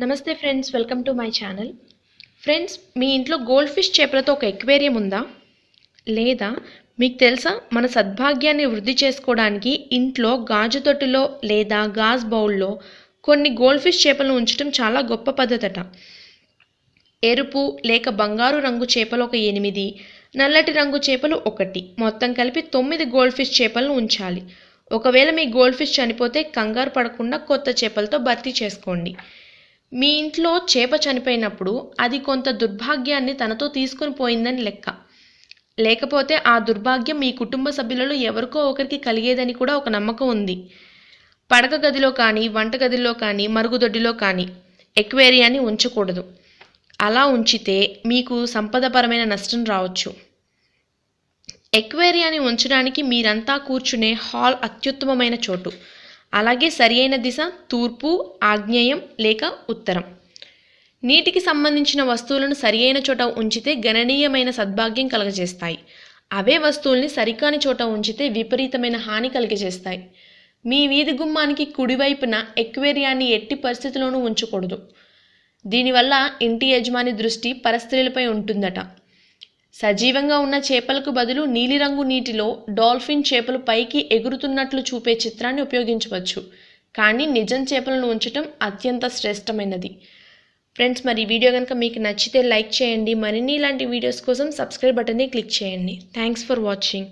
నమస్తే friends welcome to my channel. Friends మీ ఇంట్లో gold fish చేపలతో ఒక ఎక్వేరియం ఉందా? లేదా? మీకు తెలుసా మన సద్భాగ్యాన్ని వృద్ధి చేసుకోవడానికి ఇంట్లో గాజు తొట్టులో లేదా గాజ్ బౌల్లో కొన్ని గోల్డ్ ఫిష్ చేపలను ఉంచడం చాలా గొప్ప పద్ధతట. ఎరుపు లేక బంగారు రంగు చేపలు ఒక ఎనిమిది నల్లటి రంగు చేపలు ఒకటి. మొత్తం కలిపి తొమ్మిది గోల్డ్ ఫిష్ చేపలను ఉంచాలి. ఒకవేళ మీ గోల్డ్ ఫిష్ చనిపోతే కంగారు పడకుండా కొత్త చేపలతో భర్తీ చేసుకోండి. మీ ఇంట్లో చేప చనిపోయినప్పుడు అది కొంత దుర్భాగ్యాన్ని తనతో తీసుకొని పోయిందని లెక్క. లేకపోతే ఆ దుర్భాగ్యం మీ కుటుంబ సభ్యులలో ఎవరికో ఒకరికి కలిగేదని కూడా ఒక నమ్మకం ఉంది. పడక గదిలో కానీ వంటగదిలో కానీ మరుగుదొడ్డిలో కానీ ఎక్వేరియాన్ని ఉంచకూడదు. అలా ఉంచితే మీకు సంపదపరమైన నష్టం రావచ్చు. ఎక్వేరియాని ఉంచడానికి మీరంతా కూర్చునే హాల్ అత్యుత్తమమైన చోటు. అలాగే సరియైన దిశ తూర్పు ఆగ్నేయం లేక ఉత్తరం. నీటికి సంబంధించిన వస్తువులను సరియైన చోట ఉంచితే గణనీయమైన సద్భాగ్యం కలగజేస్తాయి. అవే వస్తువుల్ని సరికాని చోట ఉంచితే విపరీతమైన హాని కలిగజేస్తాయి. మీ వీధి గుమ్మానికి కుడివైపున ఎక్వేరియాన్ని ఎట్టి పరిస్థితిలోనూ ఉంచకూడదు. దీనివల్ల ఇంటి యజమాని దృష్టి పరస్త్రీలపై ఉంటుందట. సజీవంగా ఉన్న చేపలకు బదులు నీలిరంగు నీటిలో డాల్ఫిన్ చేపలు పైకి ఎగురుతున్నట్లు చూపే చిత్రాన్ని ఉపయోగించవచ్చు. కానీ నిజం చేపలను ఉంచటం అత్యంత శ్రేష్టమైనది. ఫ్రెండ్స్ మరి వీడియో కనుక మీకు నచ్చితే లైక్ చేయండి. మరిన్ని ఇలాంటి వీడియోస్ కోసం సబ్స్క్రైబ్ బటన్ని క్లిక్ చేయండి. Thanks for watching.